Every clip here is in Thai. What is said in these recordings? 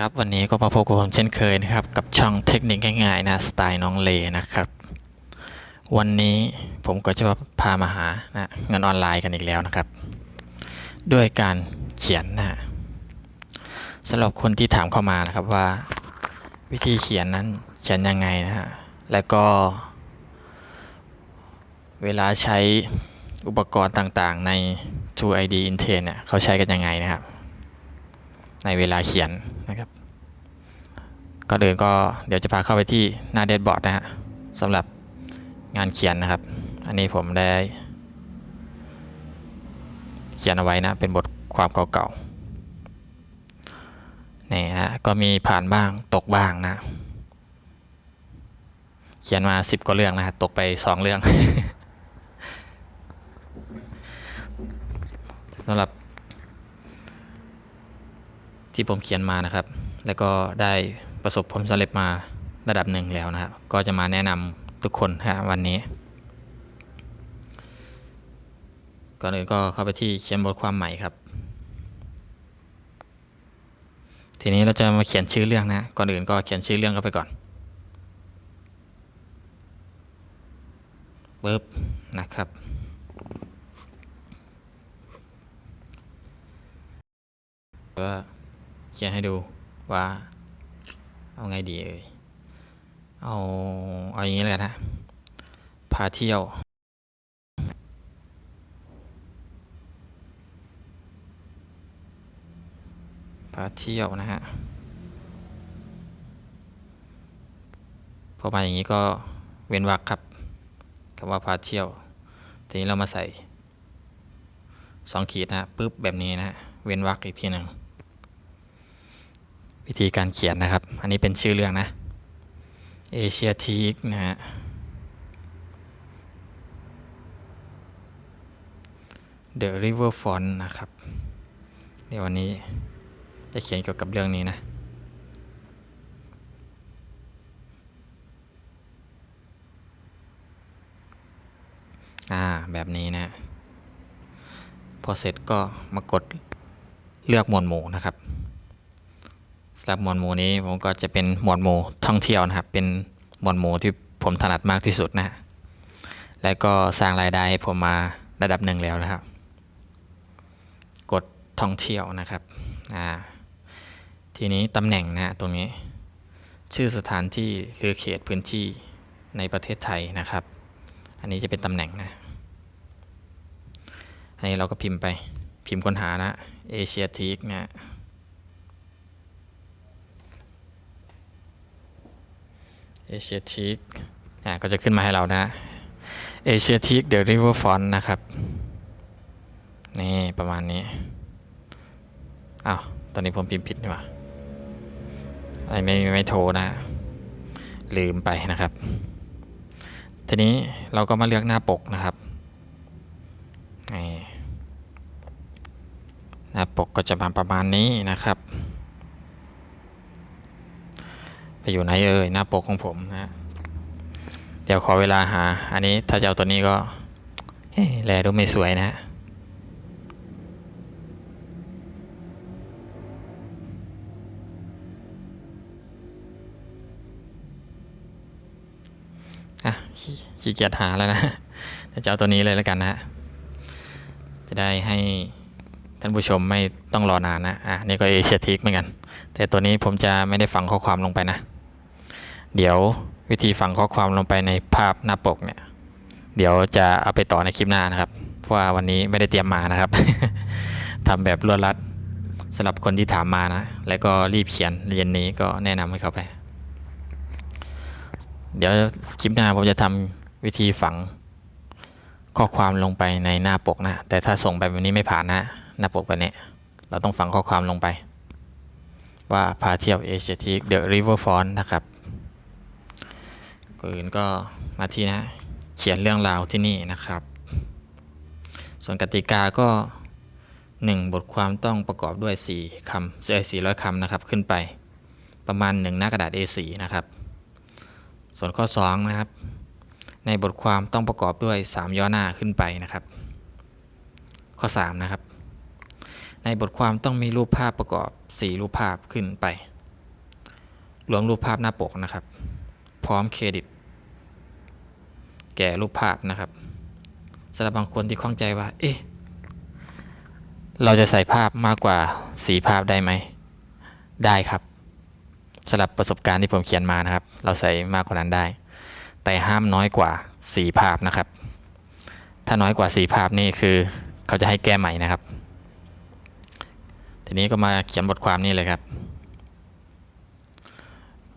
ครับวันนี้ก็มาพบกับผมเช่นเคยนะครับ กับช่องเทคนิคง่ายๆนะสไตล์น้องเลนะครับ วันนี้ผมก็จะพามาหานะเงินออนไลน์กันอีกแล้วนะครับ ด้วยการเขียนนะสำหรับคนที่ถามเข้ามานะครับว่า วิธีเขียนนั้นเขียนยังไงนะฮะแล้วก็ เวลาใช้อุปกรณ์ต่างๆใน True ID Intel เนี่ยเขาใช้กันยังไงนะครับ ในเวลาเขียนนะครับก็เดินก็เดี๋ยวจะพาเข้าไปที่หน้าเดดบอร์ดนะฮะสำหรับงานเขียนนะครับ อันนี้ผมได้ เขียนเอาไว้นะ เป็นบทความเก่าๆนี่นะก็มีผ่านบ้างตกบ้างนะ เขียนมาสิบกว่าเรื่องนะฮะตกไปสองเรื่องสำหรับ ที่ผมเขียนมานะครับ แล้วก็ได้ประสบผลสำเร็จมาระดับหนึ่งแล้วนะครับ ก็จะมาแนะนำทุกคนฮะวันนี้ ก่อนอื่นก็เข้าไปที่เขียนบทความใหม่ครับ ทีนี้เราจะมาเขียนชื่อเรื่องนะ ก่อนอื่นก็เขียนชื่อเรื่องเข้าไปก่อนปึ๊บนะครับก็ เขียนให้ดูว่า เอาไงดีเอ่ยเอาเอาอย่างนี้เลยนะพาเที่ยวพาเที่ยวนะฮะพอมาอย่างนี้ก็เว้นวรรคครับคำว่าพาเที่ยว ทีนี้เรามาใส่สองขีดนะฮะปึ๊บแบบนี้นะฮะ เว้นวรรคอีกทีหนึ่ง วิธีการเขียนนะครับ อันนี้เป็นชื่อเรื่องนะเอเชียทีกนะฮะ The River Front นะครับเดี๋ยววันนี้จะเขียนเกี่ยวกับเรื่องนี้นะอ่าแบบนี้นะ พอเสร็จก็มากดเลือกหมวดหมู่นะครับ สำหรับหมวดหมู่นี้ผมก็จะเป็นหมวดหมู่ท่องเที่ยวนะครับ เป็นหมวดหมู่ที่ผมถนัดมากที่สุดนะฮะแล้วก็สร้างรายได้ให้ผมมาระดับหนึ่งแล้วนะครับ กดท่องเที่ยวนะครับอ่าทีนี้ตำแหน่งนะฮะตรงนี้ ชื่อสถานที่หรือเขตพื้นที่ในประเทศไทยนะครับ อันนี้จะเป็นตำแหน่งนะอันนี้เราก็พิมพ์ไปพิมพ์ค้นหานะเอเชียทีกนะ เอเชียทีกอ่าก็จะขึ้นมาให้เรานะเอเชียทีกเดอะริเวอร์ฟอนนะครับ นี่ประมาณนี้ อ้าว ตอนนี้ผมพิมพ์ผิดนี่หว่าอะไรไม่ไม่โทรนะ ลืมไปนะครับ ทีนี้เราก็มาเลือกหน้าปกนะครับนี่หน้าปกก็จะมาประมาณนี้นะครับ ไปอยู่ไหนเอ่ยหน้าปกของผมนะเดี๋ยวขอเวลาหา อันนี้ถ้าจะเอาตัวนี้ก็แลดูไม่สวยนะอะขี้ขี้เกียจหาแล้วนะจะเอาตัวนี้เลยแล้วกันนะจะได้ให้ท่านผู้ชมไม่ต้องรอนานนะ อะ นี่ก็เอเชียทิกเหมือนกัน แต่ตัวนี้ผมจะไม่ได้ฝังข้อความลงไปนะ เดี๋ยววิธีฝังข้อความลงไปในภาพหน้าปกเนี่ย เดี๋ยวจะเอาไปต่อในคลิปหน้านะครับ เพราะว่าวันนี้ไม่ได้เตรียมมานะครับทำแบบรวดรัดสำหรับคนที่ถามมานะ แล้วก็รีบเขียนเรียนนี้ก็แนะนำให้เขาไป เดี๋ยวคลิปหน้าผมจะทำวิธีฝังข้อความลงไปในหน้าปกนะ แต่ถ้าส่งไปแบบนี้ไม่ผ่านนะ หน้าปกแบบนี้ เราต้องฝังข้อความลงไป ว่าพาเที่ยวเอเชียทีกเดอะริเวอร์ฟอนนะครับ อื่นก็มาที่นะ เขียนเรื่องราวที่นี่นะครับ ส่วนกติกาก็ 1 บทความต้องประกอบด้วย 4คำเอ้ย400คำนะครับขึ้นไปประมาณ 1 หน้ากระดาษ A4 นะครับ ส่วนข้อ 2 นะครับ ในบทความต้องประกอบด้วย 3 ย่อหน้าขึ้นไปนะครับ ข้อ 3 นะครับ ในบทความต้องมีรูปภาพประกอบ 4 รูปภาพขึ้นไป รวมรูปภาพหน้าปกนะครับ พร้อมเครดิต แก่รูปภาพนะครับสำหรับบางคนที่ข้องใจว่า เอ๊ะ เราจะใส่ภาพมากกว่าสีภาพได้ไหม ได้ครับสำหรับประสบการณ์ที่ผมเขียนมานะครับ เราใส่มากกว่านั้นได้ แต่ห้ามน้อยกว่าสีภาพนะครับ ถ้าน้อยกว่าสีภาพนี่คือ เขาจะให้แก้ใหม่นะครับ ทีนี้ก็มาเขียนบทความนี่เลยครับ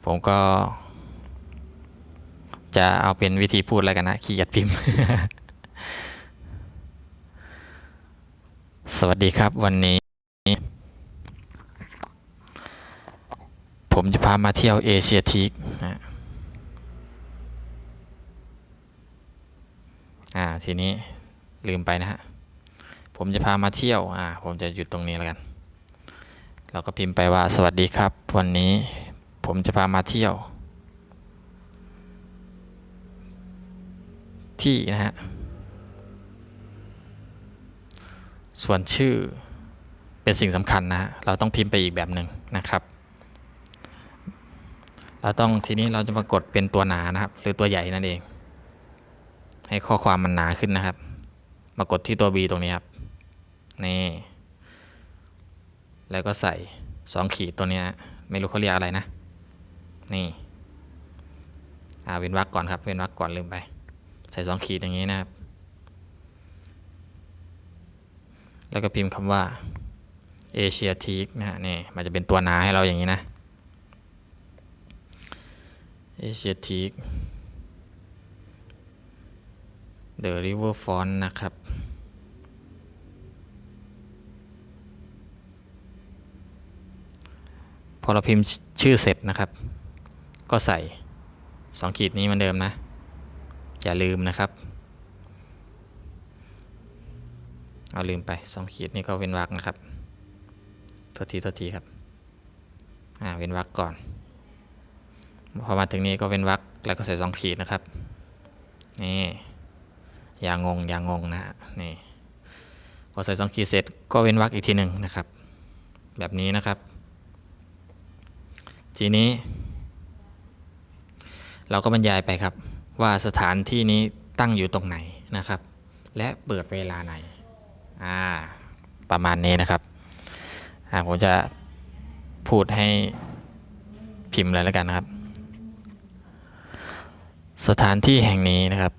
ผมก็ จะเอาเป็นวิธีพูดแล้วกันนะขี้เกียจพิมพ์ สวัสดีครับวันนี้ ผมจะพามาเที่ยวเอเชียทีกนะอ่าทีนี้ลืมไปนะฮะ ผมจะพามาเที่ยว อ่า ผมจะหยุดตรงนี้แล้วกัน เราก็พิมพ์ไปว่าสวัสดีครับ วันนี้ผมจะพามาเที่ยว ที่นะฮะ ส่วนชื่อเป็นสิ่งสำคัญนะฮะเราต้องพิมพ์ไปอีกแบบหนึ่งนะครับ เราต้องทีนี้เราจะมากดเป็นตัวหนานะครับ หรือตัวใหญ่นั่นเอง ให้ข้อความมันหนาขึ้นนะครับ มากดที่ตัว B ตรงนี้ครับนี่แล้วก็ใส่สองขีดตัวนี้นะไม่รู้เขาเรียกอะไรนะ นี่ อ่าเว้นวรรคก่อนครับ เว้นวรรคก่อนลืมไป ใส่สองขีดอย่างนี้นะครับ แล้วก็พิมพ์คำว่าเอเชียทีกนะฮะนี่มันจะเป็นตัวหนาให้เราอย่างนี้นะเอเชียทีก The River Font นะครับพอเราพิมพ์ชื่อเสร็จนะครับ ก็ใส่สองขีดนี้เหมือนเดิมนะ อย่าลืมนะครับ เอาลืมไปสองขีดนี้ก็เว้นวรรคนะครับทษทีทษทีครับอ่าเว้นวรรคก่อน พอมาถึงนี้ก็เว้นวรรคแล้วก็ใส่สองขีดนะครับ นี่อย่างงอย่างงงนะฮะนี่พอใส่สองขีดเสร็จก็เว้นวรรคอีกทีหนึ่งนะครับ แบบนี้นะครับ ทีนี้ เราก็บรรยายไปครับ ว่าสถานที่นี้ตั้งอยู่ตรงไหนนะครับ และเปิดเวลาไหนอ่าประมาณนี้นะครับอ่าผมจะพูดให้พิมพ์เลยแล้วกันนะครับ สถานที่แห่งนี้นะครับ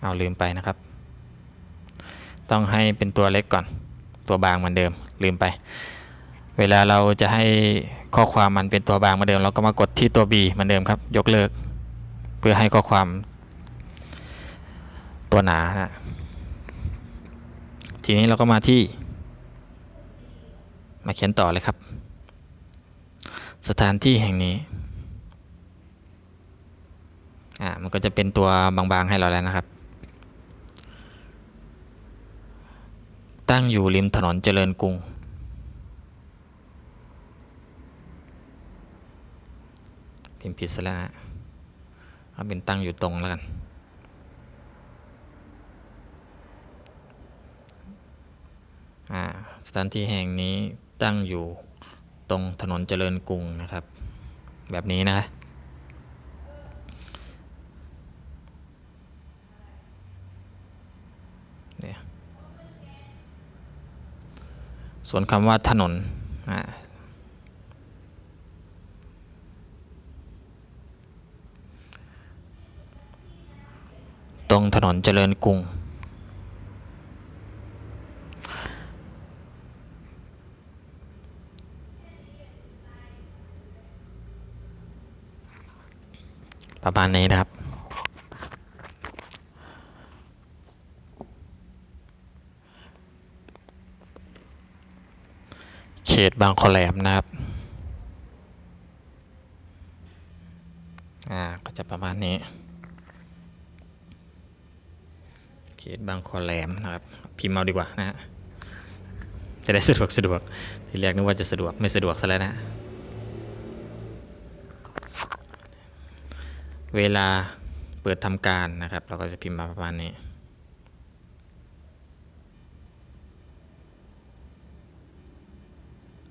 เอาลืมไปนะครับ ต้องให้เป็นตัวเล็กก่อนตัวบางเหมือนเดิม ลืมไป เวลาเราจะให้ข้อความมันเป็นตัวบางเหมือนเดิม เราก็มากดที่ตัว B เหมือนเดิมครับ ยกเลิก เพื่อให้ข้อความตัวหนานะทีนี้เราก็มาที่ มาเขียนต่อเลยครับ สถานที่แห่งนี้อ่ามันก็จะเป็นตัวบางๆให้เราแล้วนะครับ ตั้งอยู่ริมถนนเจริญกรุง พิมพ์ผิดซะแล้วนะเอาเป็นตั้งอยู่ตรงแล้วกัน สถานที่แห่งนี้ตั้งอยู่ตรงถนนเจริญกรุงนะครับ แบบนี้นะ เนี่ย ส่วนคำว่าถนนตรงถนนเจริญกรุง ประมาณนี้นะครับ ตบางคอแหลมนะครับ อ่า ก็จะประมาณนี้ เขตบางคอแหลมนะครับ พิมพ์เอาดีกว่านะฮะ จะได้สะดวกสะดวก ทีแรกนึกว่าจะสะดวกไม่สะดวกซะแล้วนะ เวลาเปิดทำการนะครับ เราก็จะพิมพ์มาประมาณนี้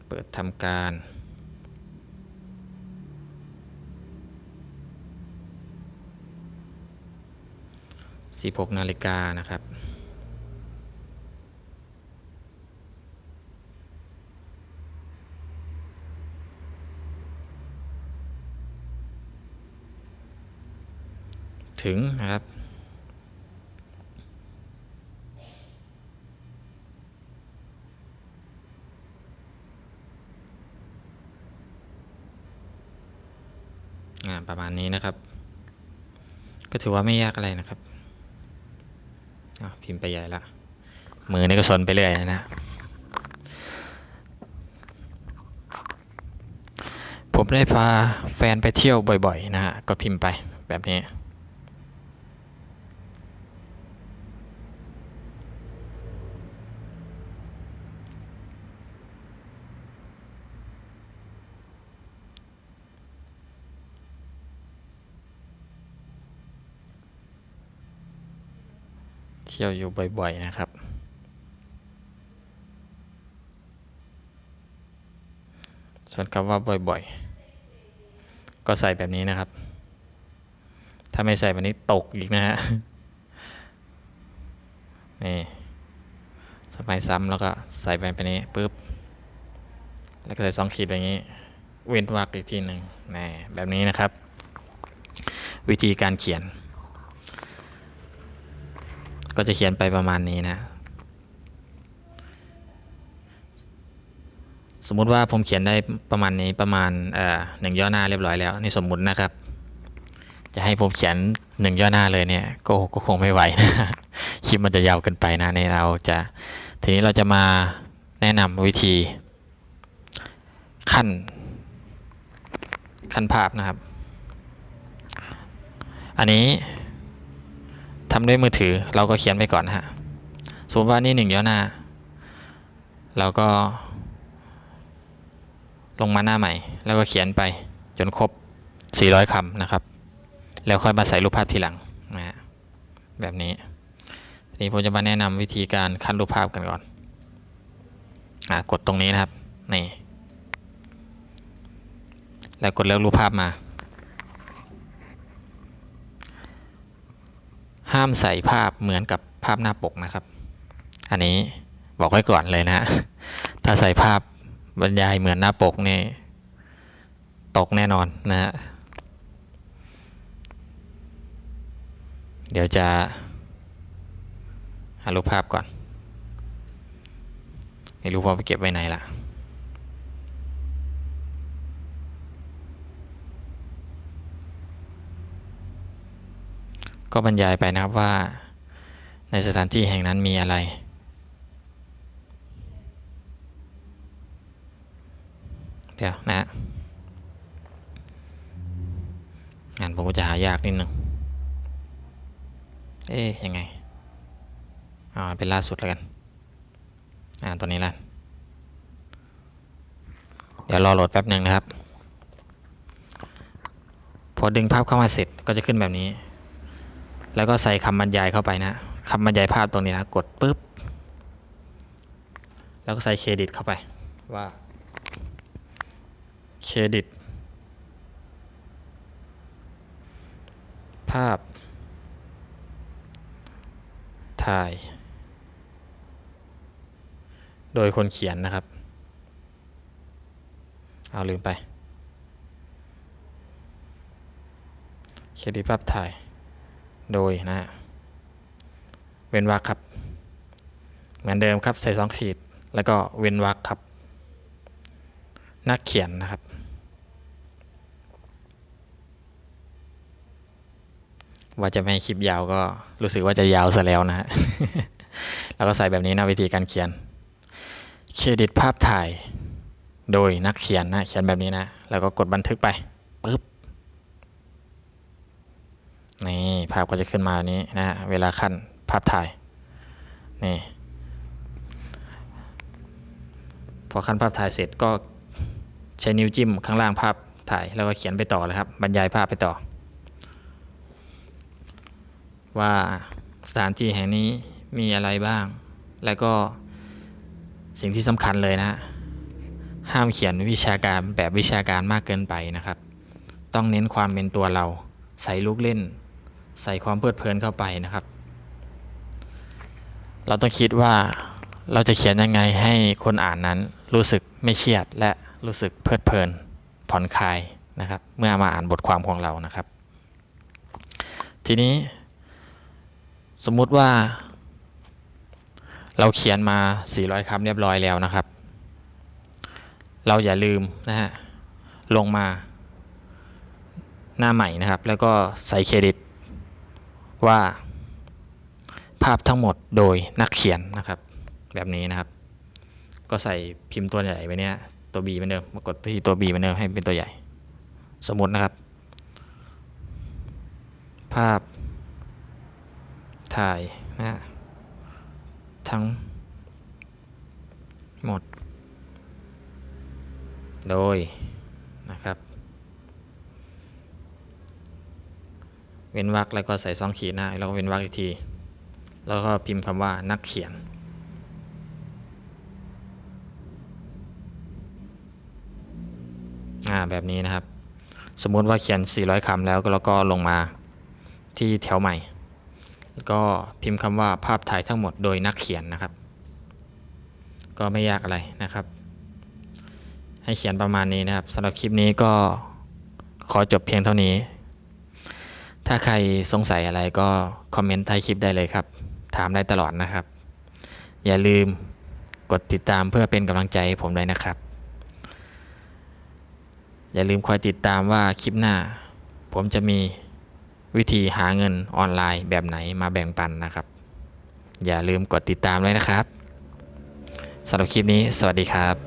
เปิดทำการ 16 นาฬิกานะครับถึงนะครับ อ่า ประมาณนี้นะครับ ก็ถือว่าไม่ยากอะไรนะครับพิมพ์ไปใหญ่ละ มือนี่ก็สนไปเรื่อยนะผมได้พาแฟนไปเที่ยวบ่อยๆ นะฮะ ก็พิมพ์ไปแบบนี้ เที่ยวอยู่บ่อย ๆ นะครับ ส่วนคำว่าบ่อย ๆ ก็ใส่แบบนี้นะครับ ถ้าไม่ใส่แบบนี้ตกอีกนะฮะ นี่สมัยซ้ำแล้วก็ใส่ไปแบบนี้ปุ๊บ แล้วก็ใส่สองขีดแบบนี้ เว้นวรรคอีกทีหนึ่งนี่แบบนี้นะครับ วิธีการเขียน ก็จะเขียนไปประมาณนี้นะ สมมุติว่าผมเขียนได้ประมาณนี้ประมาณหนึ่งย่อหน้าเรียบร้อยแล้วนี่สมมุตินะครับ จะให้ผมเขียนหนึ่งย่อหน้าเลยเนี่ยก็ก็คงไม่ไหวนะคลิปมันจะยาวเกินไปนะในเราจะทีนี้เราจะมาแนะนำวิธี ขั้น ขั้นภาพนะครับ อันนี้ ทำด้วยมือถือเราก็เขียนไปก่อนนะฮะ สมมติว่านี่หนึ่งย่อหน้า เราก็ ลงมาหน้าใหม่ แล้วก็เขียนไปจนครบ 400คำนะครับ แล้วค่อยมาใส่รูปภาพทีหลังนะฮะแบบนี้ทีนี้ผมจะมาแนะนำวิธีการคัดรูปภาพกันก่อนอ่ากดตรงนี้นะครับนี่แล้วกดเลือกรูปภาพมา ห้ามใส่ภาพเหมือนกับภาพหน้าปกนะครับ อันนี้บอกไว้ก่อนเลยนะ ถ้าใส่ภาพบรรยายเหมือนหน้าปกนี่ตกแน่นอนนะฮะเดี๋ยวจะหารูปภาพก่อนไม่รู้ว่าไปเก็บไว้ไหนล่ะ ก็บรรยายไปนะครับว่า ในสถานที่แห่งนั้นมีอะไร เดี๋ยวนะฮะงานผมก็จะหายากนิดนึง เอ๊ยยังไงอ่าเป็นล่าสุดแล้วกัน อ่าตัวนี้ละเดี๋ยวรอโหลดแป๊บหนึ่งนะครับ พอดึงภาพเข้ามาเสร็จก็จะขึ้นแบบนี้ แล้วก็ใส่คำบรรยายเข้าไปนะคำบรรยายภาพตรงนี้นะ กดปุ๊บ แล้วก็ใส่เครดิตเข้าไปว่าเครดิต ภาพ ถ่าย โดยคนเขียนนะครับ เอาลืมไป เครดิตภาพถ่าย โดยนะฮะเว้นวรรคครับ เหมือนเดิมครับใส่สองขีดแล้วก็เว้นวรรคครับ นักเขียนนะครับ ว่าจะไม่คลิปยาวก็รู้สึกว่าจะยาวซะแล้วนะฮะแล้วก็ใส่แบบนี้นะวิธีการเขียน เครดิตภาพถ่าย โดยนักเขียนนะเขียนแบบนี้นะ แล้วก็กดบันทึกไปปึ๊บ นี่ภาพก็จะขึ้นมานี้นะฮะเวลาขั้นภาพถ่าย นี่พอขั้นภาพถ่ายเสร็จก็ใช้นิ้วจิ้มข้างล่างภาพถ่ายแล้วก็เขียนไปต่อเลยครับบรรยายภาพไปต่อ ว่าสถานที่แห่งนี้มีอะไรบ้าง แล้วก็สิ่งที่สำคัญเลยนะ ห้ามเขียนวิชาการแบบวิชาการมากเกินไปนะครับ ต้องเน้นความเป็นตัวเราใส่ลูกเล่น ใส่ความเพลิดเพลินเข้าไปนะครับ เราต้องคิดว่าเราจะเขียนยังไงให้คนอ่านนั้นรู้สึกไม่เครียดและรู้สึกเพลิดเพลินผ่อนคลายนะครับ เมื่อมาอ่านบทความของเรานะครับ ทีนี้ สมมุติว่า เราเขียนมา 400คำเรียบร้อยแล้วนะครับ เราอย่าลืมนะฮะลงมาหน้าใหม่นะครับ แล้วก็ใส่เครดิต ว่าภาพทั้งหมดโดยนักเขียนนะครับ แบบนี้นะครับ ก็ใส่พิมพ์ตัวใหญ่ไว้เนี้ยตัว B เหมือนเดิมมากดที่ตัว B เหมือนเดิมให้เป็นตัวใหญ่ สมมตินะครับ ภาพถ่ายนะฮะทั้งหมด โดยนะครับ เว้นวรรคแล้วก็ใส่ซองขีดหน้าแล้วก็เว้นวรรคอีกที แล้วก็พิมพ์คำว่านักเขียนอ่าแบบนี้นะครับ สมมุติว่าเขียน 400คำแล้วก็แล้วก็ลงมาที่แถวใหม่ แล้วก็พิมพ์คำว่าภาพถ่ายทั้งหมดโดยนักเขียนนะครับ ก็ไม่ยากอะไรนะครับ ให้เขียนประมาณนี้นะครับสำหรับคลิปนี้ก็ขอจบเพียงเท่านี้ ถ้าใครสงสัยอะไรก็คอมเมนต์ใต้คลิปได้เลยครับ ถามได้ตลอดนะครับ อย่าลืมกดติดตามเพื่อเป็นกำลังใจให้ผมด้วยนะครับ อย่าลืมคอยติดตามว่าคลิปหน้า ผมจะมีวิธีหาเงินออนไลน์แบบไหนมาแบ่งปันนะครับ อย่าลืมกดติดตามด้วยนะครับสำหรับคลิปนี้ สวัสดีครับ